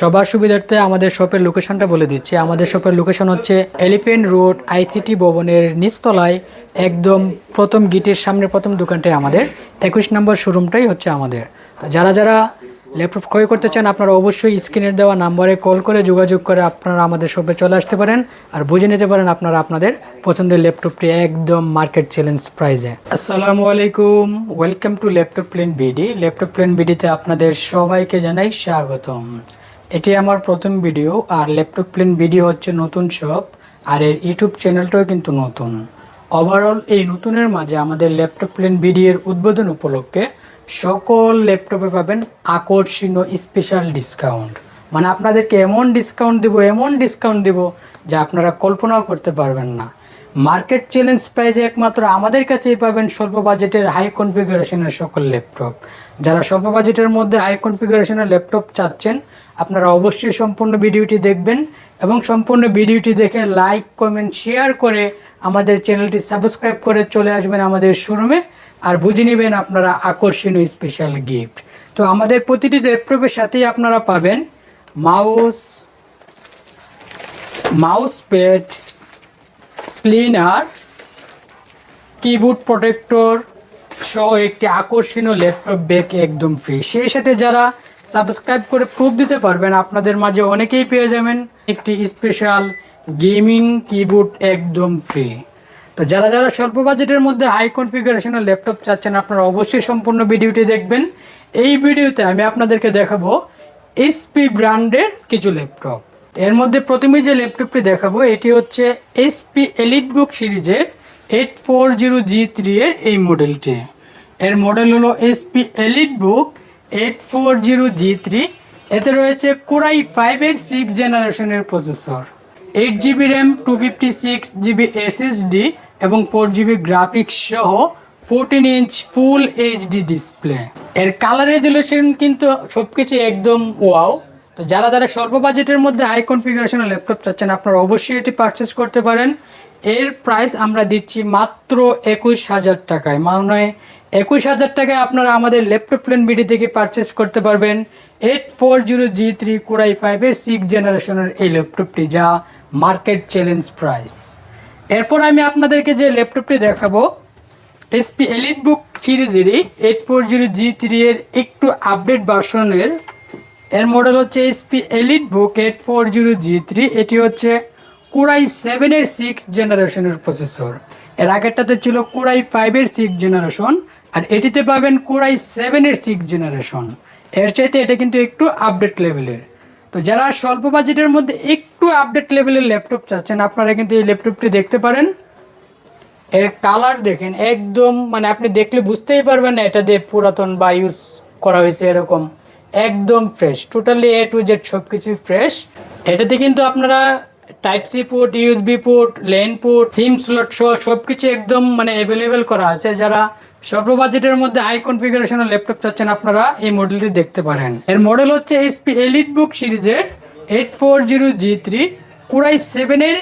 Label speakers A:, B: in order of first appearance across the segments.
A: সবার সুবিধার্থে আমাদের শপের লোকেশনটা বলে দিচ্ছি। আমাদের শপের লোকেশন হচ্ছে এলিফেন্ট রোড আইসিটি ভবনের নিচতলায়, একদম প্রথম গেটের সামনে প্রথম দোকানটাই আমাদের। একুশ নম্বর শোরুমটাই হচ্ছে আমাদের। যারা যারা ল্যাপটপ ক্রয় করতে চান, আপনারা অবশ্যই স্ক্রিনের দেওয়া নাম্বারে কল করে যোগাযোগ করে আপনারা আমাদের শপে চলে আসতে পারেন। আর বুঝে নিতে পারেন আপনারা আপনাদের পছন্দের ল্যাপটপটি একদম মার্কেট চ্যালেঞ্জ প্রাইজে আসসালামু আলাইকুম। Welcome to laptop plane BD laptop plane বিডিতে আপনাদের সবাইকে জানাই স্বাগতম। এটি আমার প্রথম ভিডিও, আর ল্যাপটপ প্লেন ভিডিও হচ্ছে নতুন শপ আর এর ইউটিউব চ্যানেলটাও কিন্তু নতুন। ওভারঅল এই নতুনের মাঝে আমাদের ল্যাপটপ প্লেন ভিডিওর উদ্বোধন উপলক্ষে সকল ল্যাপটপে পাবেন আকর্ষণীয় স্পেশাল ডিসকাউন্ট মানে আপনাদেরকে এমন ডিসকাউন্ট দিব, এমন ডিসকাউন্ট দিব যা আপনারা কল্পনাও করতে পারবেন না। মার্কেট চ্যালেঞ্জ প্রাইজে একমাত্র আমাদের কাছেই পাবেন স্বল্প বাজেটের হাই কনফিগারেশনের সকল ল্যাপটপ। যারা স্বল্প বাজেটের মধ্যে হাই কনফিগারেশনের ল্যাপটপ চাচ্ছেন আপনারা অবশ্যই সম্পূর্ণ ভিডিওটি দেখবেন এবং সম্পূর্ণ ভিডিওটি দেখে লাইক কমেন্ট শেয়ার করে আমাদের চ্যানেলটি সাবস্ক্রাইব করে চলে আসবেন আমাদের শোরুমে। আর বুঝে নেবেন আপনারা আকর্ষণীয় স্পেশাল গিফট তো আমাদের প্রতিটি ল্যাপটপের সাথেই আপনারা পাবেন mouse mouse pad cleaner keyboard protector সহ একটি আকর্ষণীয় ল্যাপটপ ব্যাগ একদম ফ্রি সেই সাথে যারা সাবস্ক্রাইব করে প্রুফ দিতে পারবেন। আপনাদের মাঝে অনেকেই পেয়ে যাবেন একটি স্পেশাল গেমিং কিবোর্ড একদম ফ্রি তো যারা যারা স্বল্প বাজেটের মধ্যে হাই কনফিগারেশনের ল্যাপটপ চাচ্ছেন, আপনারা অবশ্যই সম্পূর্ণ ভিডিওটি দেখবেন। এই ভিডিওতে আমি আপনাদেরকে দেখাবো এসপি ব্র্যান্ডের কিছু ল্যাপটপ এর মধ্যে প্রথমে যে ল্যাপটপটি দেখাবো, এটি হচ্ছে এসপি এলিট বুক সিরিজের eight four zero G three এর এই মডেলটি এর মডেল হলো HP elite book eight four zero G three এতে রয়েছে কোরাই ফাইভের সিক্স জেনারেশনের processor eight GB RAM two fifty six GB SSD এবং ফোর জিবি গ্রাফিক্স সহ fourteen inch full HD display এর কালার রেজুলেশন কিন্তু সব কিছু একদম ওয়াও তো যারা যারা স্বল্প বাজেটের মধ্যে হাই কনফিগারেশনের ল্যাপটপ চাচ্ছেন, আপনারা অবশ্যই এটি পারচেস করতে পারেন। এর প্রাইস আমরা দিচ্ছি মাত্র একুশ হাজার টাকায় মানে একুশ হাজার টাকায় আপনারা আমাদের ল্যাপটপ প্লেন বিডি থেকে পারচেস করতে পারবেন। Eight four zero G three core i ফাইভের সিক্স জেনারেশনের এই ল্যাপটপটি যা মার্কেট চ্যালেঞ্জ প্রাইস এরপর আমি আপনাদেরকে যে ল্যাপটপটি দেখাবো এসপি এলিট বুক সিরিজেরই eight four zero G three এর একটু আপডেট ভার্সনের এর মডেল হচ্ছে HP elite book eight four zero G three এটি হচ্ছে কুড়াই সেভেনের সিক্স জেনারেশনের প্রসেসর এর আগেরটাতে ছিল কুড়াই ফাইভের সিক্স জেনারেশন আর এটিতে পাবেন কুড়াই সেভেনের সিক্স জেনারেশন এর চাইতে এটা কিন্তু একটু আপডেট লেভেলের তো যারা স্বল্প বাজেটের মধ্যে একটু আপডেট লেভেলের ল্যাপটপ চাচ্ছেন, আপনারা কিন্তু এই ল্যাপটপটি দেখতে পারেন। এর কালার দেখেন, একদম মানে আপনি দেখলে বুঝতেই পারবেন না এটা দিয়ে পুরাতন বা ইউজ করা হয়েছে এরকম। একদম fresh totally A to Z সব কিছুই ফ্রেশ এটাতে কিন্তু আপনারা type C port USB port LAN port SIM slot সহ সব কিছু একদম মানে অ্যাভেলেবেল করা আছে। যারা স্বল্প বাজেটের মধ্যে হাই কনফিগারেশনের ল্যাপটপ চাচ্ছেন আপনারা, এই মডেলটি দেখতে পারেন। এর মডেল হচ্ছে এসপি এলিট বুক সিরিজের eight four zero G three core i সেভেনের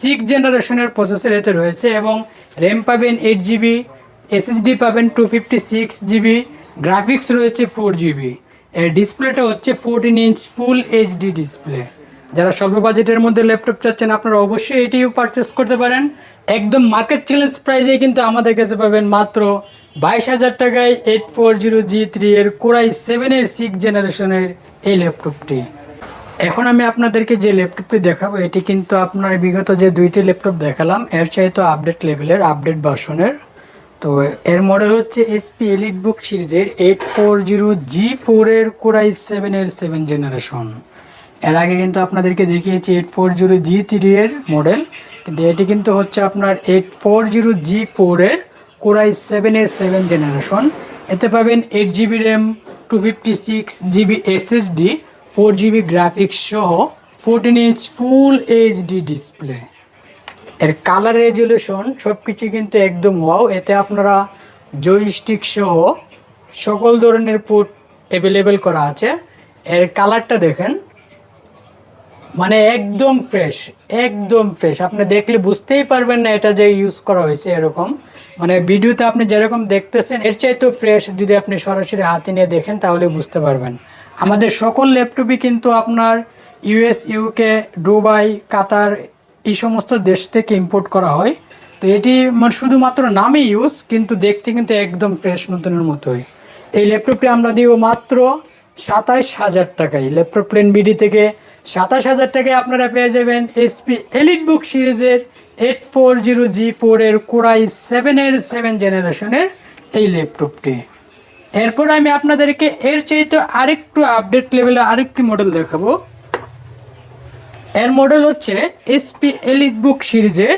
A: সিক্স জেনারেশনের প্রসেসর এতে রয়েছে এবং র্যাম পাবেন এইট জিবি এসএসডি পাবেন two fifty six GB graphics রয়েছে ফোর জিবি এর ডিসপ্লেটা হচ্ছে fourteen inch full HD display যারা স্বল্প বাজেটের মধ্যে ল্যাপটপ চাচ্ছেন, আপনারা অবশ্যই এটিও পারচেস করতে পারেন। একদম মার্কেট চ্যালেঞ্জ প্রাইজে কিন্তু আমাদের কাছে পাবেন মাত্র বাইশ হাজার টাকায় eight four zero G three এর কোরাই সেভেনের সিক্স জেনারেশনের এই ল্যাপটপটি এখন আমি আপনাদেরকে যে ল্যাপটপটি দেখাবো, এটি কিন্তু আপনার বিগত যে দুইটি ল্যাপটপ দেখালাম, এর চাইতে আপডেট লেভেলের আপডেট ভার্সনের তো এর মডেল হচ্ছে এসপি এলিট বুক সিরিজের এইট ফোর জিরো জি ফোরের কোরাই সেভেনের সেভেন জেনারেশন এর আগে কিন্তু আপনাদেরকে দেখিয়েছি eight four zero G three এর মডেল কিন্তু এটি কিন্তু হচ্ছে আপনার এইট ফোর জিরো জি ফোরের কোরাই সেভেনের সেভেন জেনারেশন এতে পাবেন eight GB RAM two fifty six GB SSD four GB graphics সহ fourteen inch full HD display এর কালার রেজুলেশন সব কিছু কিন্তু একদম ওয়াও এতে আপনারা জয়স্টিক সহ সকল ধরনের পোর্ট অ্যাভেলেবেল করা আছে। এর কালারটা দেখেন। মানে একদম ফ্রেশ একদম ফ্রেশ আপনি দেখলে বুঝতেই পারবেন না এটা যে ইউজ করা হয়েছে এরকম। মানে ভিডিওতে আপনি যেরকম দেখতেছেন, এর চাইতেও ফ্রেশ যদি আপনি সরাসরি হাতে নিয়ে দেখেন, তাহলে বুঝতে পারবেন। আমাদের সকল ল্যাপটপই কিন্তু আপনার ইউএস ইউকে দুবাই, কাতার, এই সমস্ত দেশ থেকে ইম্পোর্ট করা হয়। তো এটি মানে শুধুমাত্র নামে ইউজ কিন্তু দেখতে কিন্তু একদম ফ্রেশ নতুনের মতোই। এই ল্যাপটপটি আমরা দিব মাত্র সাতাইশ হাজার টাকায়। ল্যাপটপ প্লেন বিডি থেকে সাতাশ হাজার টাকায় আপনারা পেয়ে যাবেন এসপি এলিট বুক সিরিজের eight four zero G four এর কোরাই সেভেনের সেভেন জেনারেশনের এই ল্যাপটপটি। এরপর আমি আপনাদেরকে এর চাইতে আরেকটু আপডেট লেভেলে আরেকটি মডেল দেখাবো। এর মডেল হচ্ছে এসপি এলিট বুক সিরিজের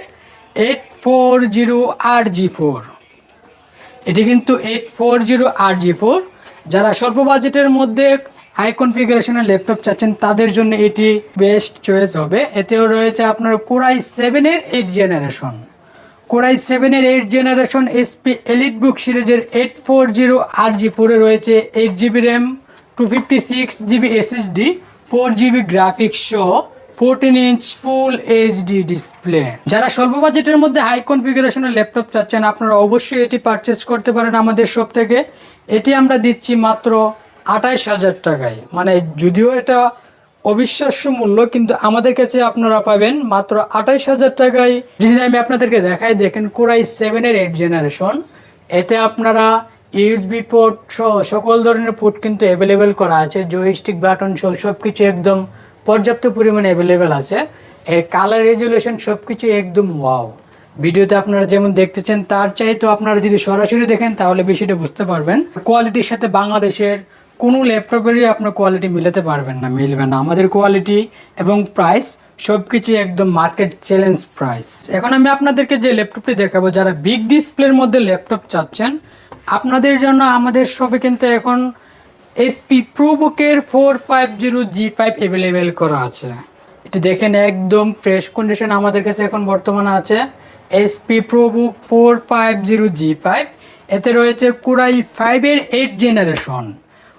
A: এইট ফোর জিরো আর জি ফোর। এটি কিন্তু এইট ফোর জিরো আর জি ফোর। যারা স্বল্প বাজেটের মধ্যে হাই কনফিগারেশনের ল্যাপটপ চাচ্ছেন, তাদের জন্য এটি বেস্ট চয়েস হবে। এতেও রয়েছে আপনার কোরাই সেভেনের এইট জেনারেশন কোরাই সেভেনের eight generation HP elite book সিরিজের এইট ফোর জিরো আর জি ফোরে রয়েছে eight GB RAM two fifty six GB SSD four GB graphics সহ fourteen inch full HD display যারা স্বল্প বাজেটের মধ্যে হাই কনফিগারেশনের ল্যাপটপ চাচ্ছেন, আপনারা অবশ্যই এটি পারচেস করতে পারেন আমাদের শপ থেকে। এটি আমরা দিচ্ছি মাত্র আঠাইশ হাজার টাকায়। মানে যদিও এটা অবিশ্বাস্য মূল্য, কিন্তু আমাদের কাছে আপনারা পাবেন মাত্র আঠাইশ হাজার টাকায়। যদি আমি আপনাদেরকে দেখাই, দেখেন কোরাই সেভেনের এইট জেনারেশন এতে আপনারা ইউএসবি পোর্ট সহ সকল ধরনের পোর্ট কিন্তু অ্যাভেলেবেল করা আছে। জয়স্টিক বাটন সহ সব কিছু একদম পর্যাপ্ত পরিমাণে অ্যাভেলেবেল আছে। এর কালার রেজুলেশন সব কিছু একদম ওয়াও ভিডিওতে আপনারা যেমন দেখতেছেন, তার চাইতে আপনারা যদি সরাসরি দেখেন, তাহলে বিষয়টা বুঝতে পারবেন। কোয়ালিটির সাথে বাংলাদেশের কোনো ল্যাপটপেরই আপনার কোয়ালিটি মিলাতে পারবেন না, মিলবে না। আমাদের কোয়ালিটি এবং প্রাইস সব কিছু একদম মার্কেট চ্যালেঞ্জ প্রাইস এখন আমি আপনাদেরকে যে ল্যাপটপটি দেখাবো, যারা বিগ ডিসপ্লের মধ্যে ল্যাপটপ চাচ্ছেন, আপনাদের জন্য আমাদের শপে কিন্তু এখন HP প্রোবুকের four five zero G five available করা আছে। এটি দেখেন একদম ফ্রেশ কন্ডিশন আমাদের কাছে এখন বর্তমানে আছে। HP ProBook four five zero G five এতে রয়েছে কুরাই ফাইভের এইট জেনারেশন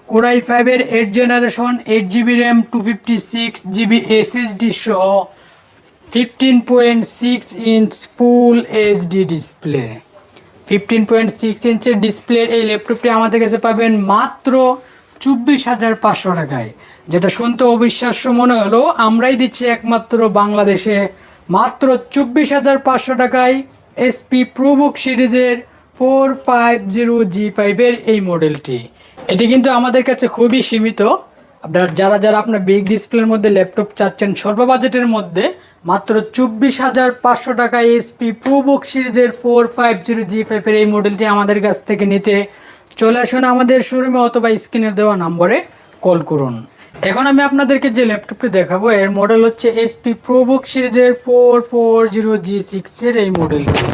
A: কোরাই ফাইভের eight generation eight GB RAM two fifty six GB SSD সহ fifteen point six inch full HD display fifteen point six ইঞ্চের display এই ল্যাপটপটি আমাদের কাছে পাবেন মাত্র চব্বিশ হাজার পাঁচশো টাকায়। যেটা শুনতে অবিশ্বাস্য মনে হলো, আমরাই দিচ্ছি একমাত্র বাংলাদেশে মাত্র চব্বিশ হাজার পাঁচশো টাকায় এসপি প্রোবুক সিরিজের ফোর ফাইভ জিরো জি ফাইভের এই মডেলটি। এটি কিন্তু আমাদের কাছে খুবই সীমিত। আপনার যারা যারা আপনার বিগ ডিসপ্লের মধ্যে ল্যাপটপ চাচ্ছেন স্বল্প বাজেটের মধ্যে মাত্র চব্বিশ হাজার পাঁচশো টাকায় এসপি প্রোবুক সিরিজের ফোর ফাইভ জিরো জি ফাইভের এই মডেলটি আমাদের কাছ থেকে নিতে চলে আসুন আমাদের শোরুমে অথবা স্ক্রিনের দেওয়া নম্বরে কল করুন। এখন আমি আপনাদেরকে যে ল্যাপটপটি দেখাবো, এর মডেল হচ্ছে এসপি প্রোবুক সিরিজের ফোর ফোর জিরো জি সিক্সের এই মডেলটি।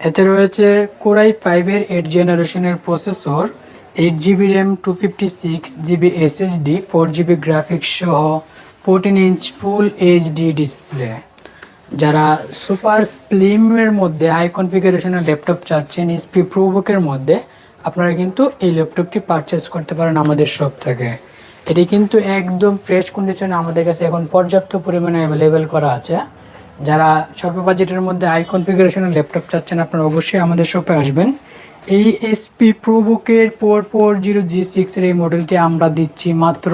A: এতে রয়েছে কোরাই ফাইভের এইট জেনারেশনের processor eight GB RAM two fifty six GB SSD four GB graphics সহ fourteen inch full HD display যারা সুপার স্লিমের মধ্যে হাই কনফিগারেশনের ল্যাপটপ চাচ্ছেন এসপি প্রোবুকের মধ্যে আপনারা কিন্তু এই ল্যাপটপটি পারচেস করতে পারেন আমাদের শপ থেকে। এটি কিন্তু একদম ফ্রেশ কন্ডিশনে আমাদের কাছে এখন পর্যাপ্ত পরিমাণে অ্যাভেলেবেল করা আছে। যারা স্বল্প বাজেটের মধ্যে আই কনফিগারেশনের ল্যাপটপ চাচ্ছেন, আপনারা অবশ্যই আমাদের শপে আসবেন। এই এসপি প্রোবুকের ফোর ফোর জিরো জি সিক্সের এই মডেলটি আমরা দিচ্ছি মাত্র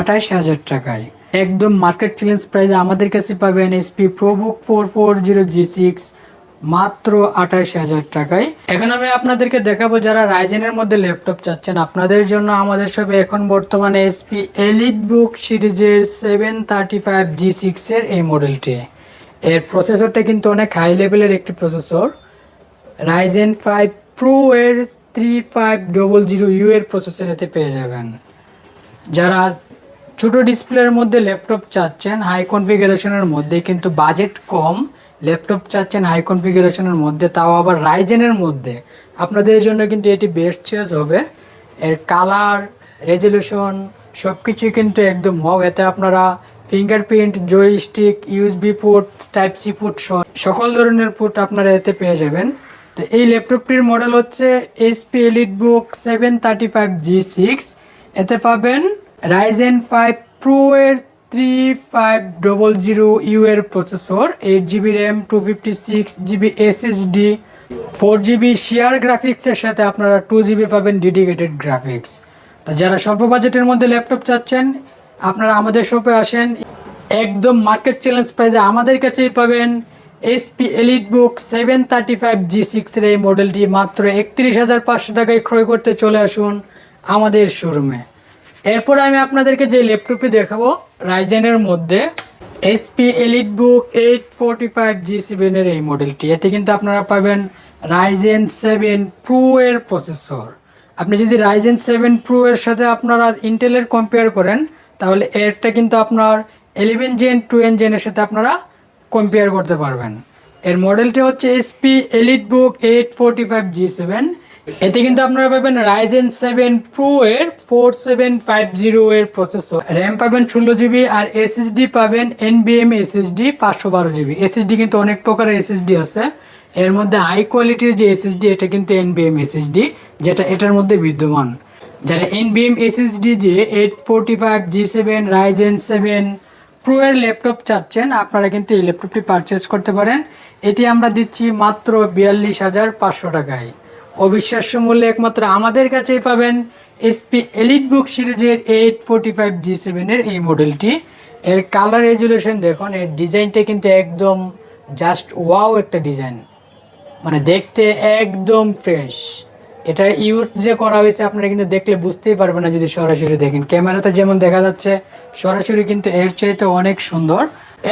A: আঠাশ হাজার টাকায়। একদম মার্কেট চ্যালেঞ্জ প্রাইসে আমাদের কাছে পাবেন HP ProBook four four zero G six মাত্র আঠাশ হাজার টাকায়। এখন আমি আপনাদেরকে দেখাবো যারা রাইজেনের মধ্যে ল্যাপটপ চাচ্ছেন। আপনাদের জন্য আমাদের সবে এখন বর্তমানে এসপি এলিট বুক সিরিজের সেভেন থার্টি ফাইভ জি সিক্সের এই মডেলটি। এর প্রসেসরটা কিন্তু অনেক হাই লেভেলের একটি প্রসেসর রাইজেন ফাইভ প্রো এর three five double zero U এর প্রসেসর এতে পেয়ে যাবেন। যারা ছোট ডিসপ্লের মধ্যে ল্যাপটপ চাচ্ছেন হাই কনফিগারেশনের মধ্যে কিন্তু বাজেট কম। ল্যাপটপ চাচ্ছেন হাই কনফিগারেশনের মধ্যে, তাও আবার রাইজেনের মধ্যে। আপনাদের জন্য কিন্তু এটি বেস্ট চয়েস হবে। এর কালার রেজলিউশন সব কিছুই কিন্তু একদম ওয়াও এতে আপনারা fingerprint joystick USB port type C port সকল ধরনের পোর্ট আপনারা এতে পেয়ে যাবেন। তো এই ল্যাপটপটির মডেল হচ্ছে HP elite book seven thirty five G six এতে পাবেন রাইজেন ফাইভ প্রো এর three five double zero U এর processor eight GB RAM two fifty six GB SSD four GB share গ্রাফিক্সের সাথে আপনারা টু জিবি পাবেন dedicated graphics তো যারা স্বল্প বাজেটের মধ্যে ল্যাপটপ চাচ্ছেন, আপনারা আমাদের শপে আসেন। একদম মার্কেট চ্যালেঞ্জ প্রাইজে আমাদের কাছেই পাবেন HP elite book seven thirty five G সিক্সের এই মডেলটি মাত্র একত্রিশ হাজার পাঁচশো টাকায় ক্রয় করতে চলে আসুন আমাদের শোরুমে এরপর আমি আপনাদেরকে যে ল্যাপটপটি দেখাবো রাইজেনের মধ্যে HP elite book eight forty five G সেভেনের এই মডেলটি এতে কিন্তু আপনারা পাবেন রাইজেন সেভেন প্রো এর প্রসেসর আপনি যদি রাইজেন সেভেন প্রো এর সাথে আপনারা ইন্টেলের কম্পেয়ার করেন, তাহলে এরটা কিন্তু আপনার ইলেভেন জেন টুয়েন জেনের সাথে আপনারা কম্পেয়ার করতে পারবেন। এর মডেলটি হচ্ছে SP elite book eight forty five G seven এতে কিন্তু আপনারা পাবেন রাইজেন সেভেন প্রো এর ফোর সেভেন ফাইভ জিরো এর প্রসেসর র্যাম পাবেন ষোলো জিবি আর এসএসডি পাবেন এনবিএম এসএসডি পাঁচশো বারো জিবি এসএসডি কিন্তু অনেক প্রকারের এসএসডি আছে। এর মধ্যে হাই কোয়ালিটির যে এসএসডি এটা কিন্তু এনবিএম এসএসডি যেটা এটার মধ্যে বিদ্যমান। যারা এনবিএম এসএসডি দিয়ে eight forty five G seven Ryzen seven pro এর ল্যাপটপ চাচ্ছেন, আপনারা কিন্তু এই ল্যাপটপটি পারচেস করতে পারেন। এটি আমরা দিচ্ছি মাত্র বিয়াল্লিশ হাজার পাঁচশো টাকায়। অবিশ্বাস্য মূল্যে একমাত্র আমাদের কাছেই পাবেন এসপি এলিট বুক সিরিজের এইট ফোরটি ফাইভ জি সেভেনের এই মডেলটি এর কালার রেজুলেশন দেখুন, এর ডিজাইনটা কিন্তু একদম জাস্ট ওয়াও একটা ডিজাইন মানে দেখতে একদম ফ্রেশ এটা ইউজ যে করা হয়েছে আপনারা কিন্তু দেখলে বুঝতেই পারবেন না যদি সরাসরি দেখেন। ক্যামেরাতে যেমন দেখা যাচ্ছে, সরাসরি কিন্তু এর চাইতে অনেক সুন্দর।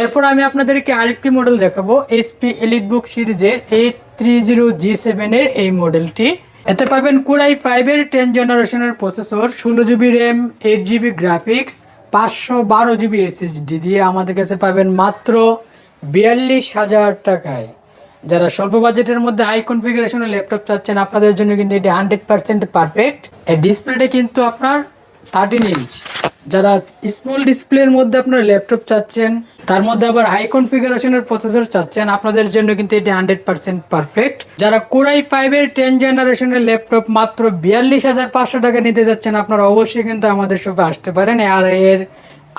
A: এরপর আমি আপনাদেরকে আরেকটি মডেল দেখাবো এসপি এলিট বুক সিরিজের এইট থ্রি জিরো জি সেভেনের এই মডেলটি এতে পাবেন কুড়াই ফাইভের টেন জেনারেশনের প্রসেসর ষোলো GB RAM eight GB graphics পাঁচশো বারো জিবি এসএসডি দিয়ে আমাদের কাছে পাবেন মাত্র বিয়াল্লিশ হাজার টাকায়। যারা স্বল্প বাজেটের মধ্যে হাই কনফিগারেশনের ল্যাপটপ চাচ্ছেন, আপনাদের জন্য কিন্তু এটি হান্ড্রেড পার্সেন্ট পারফেক্ট এই ডিসপ্লেটা কিন্তু আপনার থার্টিন ইঞ্চ যারা স্মল ডিসপ্লের মধ্যে আপনার ল্যাপটপ চাচ্ছেন তার মধ্যে আবার হাই কনফিগারেশনের প্রসেসর চাচ্ছেন। আপনাদের জন্য কিন্তু এটি হান্ড্রেড পার্সেন্ট পারফেক্ট যারা কোরাই ফাইভ এর টেন জেনারেশনের ল্যাপটপ মাত্র বিয়াল্লিশ হাজার পাঁচশো টাকা নিতে যাচ্ছেন, আপনারা অবশ্যই কিন্তু আমাদের শপে আসতে পারেন। আর এর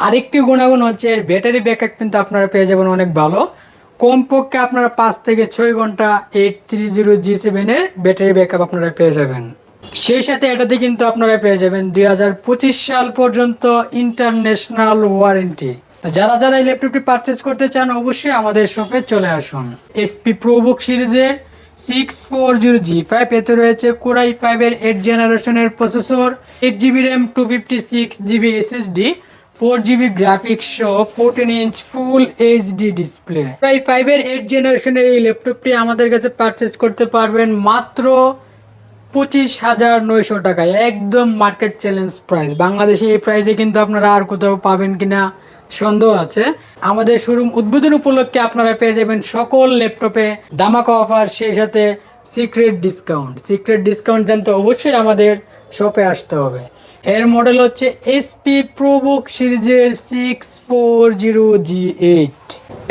A: আরেকটি গুণাগুণ হচ্ছে, এর ব্যাটারি ব্যাকআপ কিন্তু আপনারা পেয়ে যাবেন অনেক ভালো। কমপক্ষে আপনারা পাঁচ থেকে ছয় ঘণ্টা এইট থ্রি জিরো জি সেভেনের ব্যাটারি ব্যাকআপ আপনারা পেয়ে যাবেন। সেই সাথে এটাতে কিন্তু আপনারা পেয়ে যাবেন দুই হাজার পঁচিশ সাল পর্যন্ত ইন্টারন্যাশনাল ওয়ারেন্টি যারা যারা এই ল্যাপটপটি পারচেস করতে চান, অবশ্যই আমাদের শপে চলে আসুন। এসপি প্রোবুক সিরিজের six four zero G five এতে রয়েছে কোরাই ফাইভের এইট জেনারেশনের processor eight GB RAM two fifty six GB SSD four GB graphics সহ fourteen inch full HD display প্রায় ফাইভের এইট জেনারেশনের এই ল্যাপটপটি আমাদের কাছে পারচেস করতে পারবেন মাত্র পঁচিশ হাজার নয়শো টাকায়। একদম মার্কেট চ্যালেঞ্জ প্রাইস বাংলাদেশে এই প্রাইসে কিন্তু আপনারা আর কোথাও পাবেন কিনা সন্দেহ আছে। আমাদের শোরুম উদ্বোধন উপলক্ষে আপনারা পেয়ে যাবেন সকল ল্যাপটপে দামাকা অফার, সেই সাথে সিক্রেট ডিসকাউন্ট। সিক্রেট ডিসকাউন্ট জানতে অবশ্যই আমাদের শপে আসতে হবে। এর মডেল হচ্ছে এসপি প্রোবুক সিরিজের six four zero G eight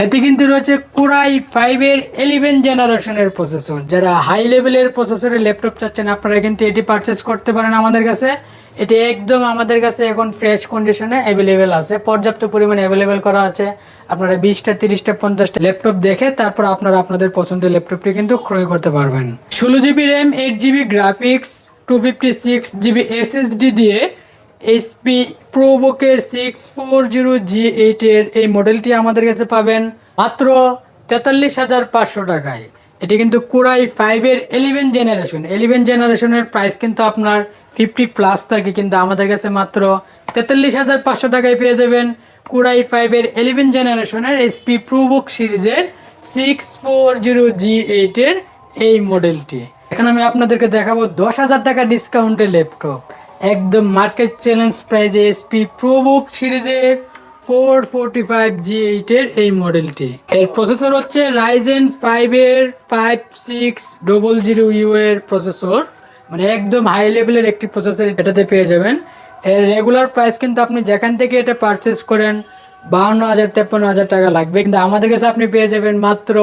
A: এতে কিন্তু রয়েছে কোরাই ফাইভের ইলেভেন জেনারেশনের প্রসেসর যারা হাই লেভেলের প্রসেসরের ল্যাপটপ চাচ্ছেন, আপনারা কিন্তু এটি পারচেস করতে পারেন আমাদের কাছে। এটি একদম আমাদের কাছে এখন ফ্রেশ কন্ডিশনে অ্যাভেলেবেল আছে। পর্যাপ্ত পরিমাণে অ্যাভেলেবেল করা আছে। আপনারা বিশটা, তিরিশটা, পঞ্চাশটা ল্যাপটপ দেখে তারপর আপনারা আপনাদের পছন্দের ল্যাপটপটি কিন্তু ক্রয় করতে পারবেন। ষোলো GB RAM eight GB graphics two fifty six GB SSD দিয়ে এইচপি প্রোবুকের সিক্স ফোর জিরো জি এইটের এই মডেলটি আমাদের কাছে পাবেন মাত্র তেতাল্লিশ হাজার পাঁচশো টাকায়। এটি কিন্তু কুড়াই ফাইভের এলিভেন জেনারেশন এলিভেন জেনারেশনের প্রাইস কিন্তু আপনার ফিফটি প্লাস থাকে, কিন্তু আমাদের কাছে মাত্র তেতাল্লিশ হাজার পাঁচশো টাকায় পেয়ে যাবেন কুড়াই ফাইভের এলিভেন জেনারেশনের এসপি প্রোবুক সিরিজের সিক্স ফোর জিরো জি এইটের এই মডেলটি। এখন আমি আপনাদেরকে দেখাবো দশ হাজার টাকা ডিসকাউন্টের ল্যাপটপ একদম মার্কেট চ্যালেঞ্জ প্রাইজে এসপি প্রোবুক সিরিজের ফোর ফোরটি ফাইভ জি এইটের এই মডেলটি। এর প্রসেসর হচ্ছে রাইজেন ফাইভের five six double zero U এর প্রসেসর মানে একদম হাই লেভেলের একটি প্রসেসর এটাতে পেয়ে যাবেন। এর রেগুলার প্রাইস কিন্তু আপনি যেখান থেকে এটা পারচেস করেন বাহান্ন হাজার, তেপ্পান্ন হাজার টাকা লাগবে। কিন্তু আমাদের কাছে আপনি পেয়ে যাবেন মাত্র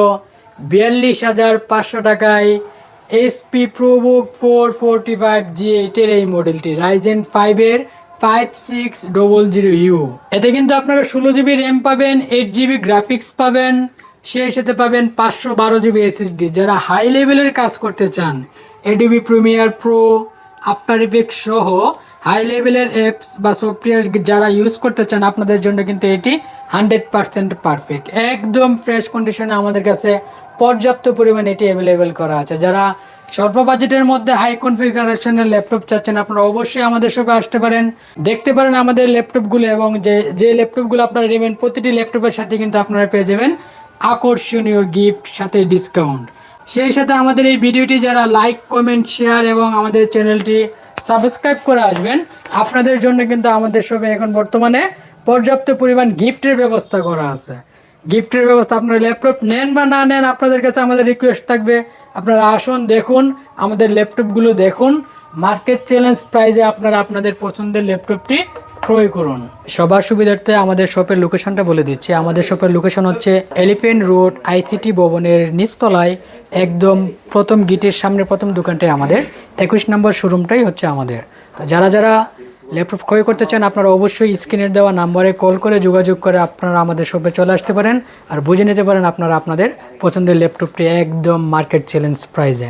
A: বিয়াল্লিশ হাজার পাঁচশো টাকায় SP ProBook four forty five G এইটের এই মডেলটি রাইজেন ফাইভের five six double zero U এতে কিন্তু আপনারা ষোলো জিবি র্যাম পাবেন এইট জিবি গ্রাফিক্স পাবেন, সেই সাথে পাবেন পাঁচশো বারো জিবি এসএসডি যারা হাই লেভেলের কাজ করতে চান Adobe premiere pro after effect সহ হাই লেভেলের অ্যাপস বা সফটওয়্যার যারা ইউজ করতে চান আপনাদের জন্য কিন্তু এটি হান্ড্রেড পার্সেন্ট পারফেক্ট একদম ফ্রেশ কন্ডিশনে আমাদের কাছে পর্যাপ্ত পরিমাণে এটি অ্যাভেলেবেল করা আছে। যারা স্বল্প বাজেটের মধ্যে হাই কনফিগারেশনের ল্যাপটপ চাচ্ছেন, আপনারা অবশ্যই আমাদের শপে আসতে পারেন। দেখতে পারেন আমাদের ল্যাপটপগুলো এবং যে যে ল্যাপটপগুলো আপনারা নেবেন, প্রতিটি ল্যাপটপের সাথে কিন্তু আপনারা পেয়ে যাবেন আকর্ষণীয় গিফট সাথে ডিসকাউন্ট সেই সাথে আমাদের এই ভিডিওটি যারা লাইক কমেন্ট শেয়ার এবং আমাদের চ্যানেলটি সাবস্ক্রাইব করে আসবেন, আপনাদের জন্য কিন্তু আমাদের শপে এখন বর্তমানে পর্যাপ্ত পরিমাণ গিফটের ব্যবস্থা করা আছে। গিফটের ব্যবস্থা আপনারা ল্যাপটপ নেন বা না নেন, আপনাদের কাছে আমাদের রিকোয়েস্ট থাকবে। আপনারা আসুন, দেখুন, আমাদের ল্যাপটপগুলো দেখুন। মার্কেট চ্যালেঞ্জ প্রাইজে আপনারা আপনাদের পছন্দের ল্যাপটপটি ক্রয় করুন। সবার সুবিধার্থে আমাদের শপের লোকেশনটা বলে দিচ্ছি। আমাদের শপের লোকেশন হচ্ছে এলিফেন্ট রোড, আইসিটি ভবনের নিচতলায়, একদম প্রথম গেটের সামনে প্রথম দোকানটাই আমাদের। একুশ নম্বর শোরুমটাই হচ্ছে আমাদের। যারা যারা ল্যাপটপ ক্রয় করতে চান, আপনারা অবশ্যই স্ক্রিনের দেওয়া নাম্বারে কল করে যোগাযোগ করে আপনারা আমাদের শপে চলে আসতে পারেন। আর বুঝে নিতে পারেন আপনারা আপনাদের পছন্দের ল্যাপটপটি একদম মার্কেট চ্যালেঞ্জ প্রাইজে